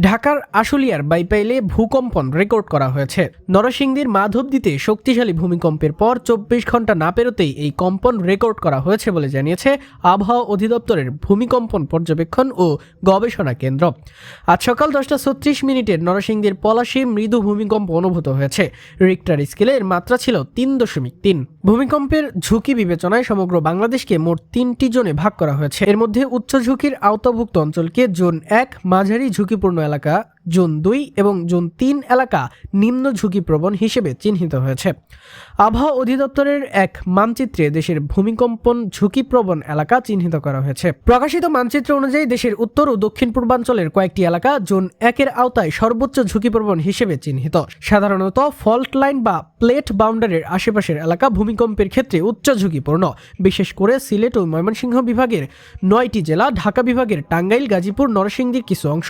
ঢাকার আশুলিয়ার বাইপাইলে ভূকম্পন রেকর্ড করা হয়েছে। নরসিংদীর মাধবদীতে শক্তিশালী ভূমিকম্পের পর চব্বিশ ঘণ্টা না পেরোতেই এই কম্পন রেকর্ড করা হয়েছে বলে জানিয়েছে আবহাওয়া অধিদপ্তরের ভূমিকম্পন পর্যবেক্ষণ ও গবেষণা কেন্দ্র। আজ সকাল দশটা ছত্রিশ মিনিটের নরসিংদীর পলাশী মৃদু ভূমিকম্প অনুভূত হয়েছে। রিক্টার স্কেলে এর মাত্রা ছিল তিন দশমিক তিন। ভূমিকম্পের ঝুঁকি বিবেচনায় সমগ্র বাংলাদেশকে মোট তিনটি জোনে ভাগ করা হয়েছে। এর মধ্যে উচ্চ ঝুঁকির আওতাভুক্ত অঞ্চলকে জোন এক মাঝারি ঝুঁকিপূর্ণ এলাকা, জোন দুই এবং জোন তিন এলাকা নিম্ন ঝুঁকিপ্রবণ হিসেবে চিহ্নিত হয়েছে। আবহাওয়া অধিদপ্তরের এক মানচিত্রে দেশের ভূমিকম্পন ঝুঁকিপ্রবণ এলাকা চিহ্নিত করা হয়েছে। প্রকাশিত মানচিত্র অনুযায়ী দেশের উত্তর ও দক্ষিণ পূর্বাঞ্চলের কয়েকটি এলাকা জোন একের আওতায় সর্বোচ্চ ঝুঁকিপ্রবণ হিসেবে চিহ্নিত। সাধারণত ফল্ট লাইন বা প্লেট বাউন্ডারির আশেপাশের এলাকা ভূমিকম্পের ক্ষেত্রে উচ্চ ঝুঁকিপূর্ণ বিশেষ করে সিলেট ও ময়মনসিংহ বিভাগের নয়টি জেলা, ঢাকা বিভাগের টাঙ্গাইল, গাজীপুর, নরসিংদীর কিছু অংশ,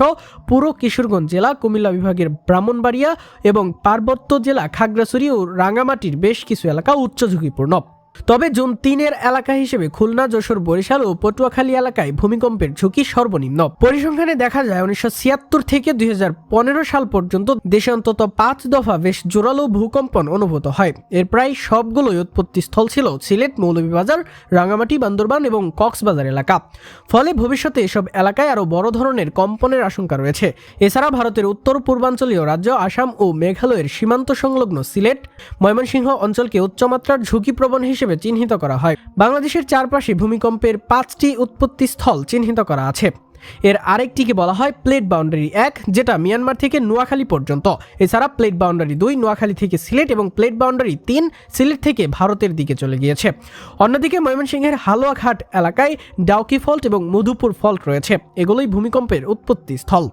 পুরো কিশোরগঞ্জ জেলা, কুমিল্লা বিভাগের ব্রাহ্মণবাড়িয়া এবং পার্বত্য জেলা, খাগড়াছড়ি ও রাঙামাটির বেশ কিছু এলাকা উচ্চ ঝুঁকিপূর্ণ তবে জুন তিনের এলাকা হিসেবে খুলনা, যশোর, বরিশাল ও পটুয়াখালী এলাকায় ভূমিকম্পের ঝুঁকি সর্বনিম্ন। পরিসংখ্যানে দেখা যায়, উনিশশো ছিয়াত্তর থেকে দুই হাজার পনেরো সাল পর্যন্ত দেশে অন্তত পাঁচ দফা বেশ জোরালো ভূকম্পন অনুভূত হয়। এর প্রায় সবগুলোই উৎপত্তি স্থল ছিল সিলেট, মৌলভীবাজার রাঙামাটি বান্দরবান এবং কক্সবাজার এলাকা। ফলে ভবিষ্যতে এসব এলাকায় আরও বড় ধরনের কম্পনের আশঙ্কা রয়েছে। এছাড়া ভারতের উত্তর পূর্বাঞ্চলীয় রাজ্য আসাম ও মেঘালয়ের সীমান্ত সংলগ্ন সিলেট, ময়মনসিংহ অঞ্চলকে উচ্চমাত্রার ঝুঁকিপ্রবণ হিসেবে চিহ্নিত করা হয়। বাংলাদেশের চারপাশে ভূমিকম্পের পাঁচটি উৎপত্তি স্থল চিহ্নিত করা আছে। এর আরেকটিকে বলা হয় প্লেট বাউন্ডারি এক, যেটা মিয়ানমার থেকে নোয়াখালী পর্যন্ত। এছাড়া প্লেট বাউন্ডারি দুই, নোয়াখালী থেকে সিলেট এবং প্লেট বাউন্ডারি তিন, সিলেট থেকে ভারতের দিকে চলে গিয়েছে। অন্যদিকে ময়মনসিংহের হালুয়াঘাট এলাকায় ডাউকি ফল্ট এবং মধুপুর ফল্ট রয়েছে। এগুলোই ভূমিকম্পের উৎপত্তি স্থল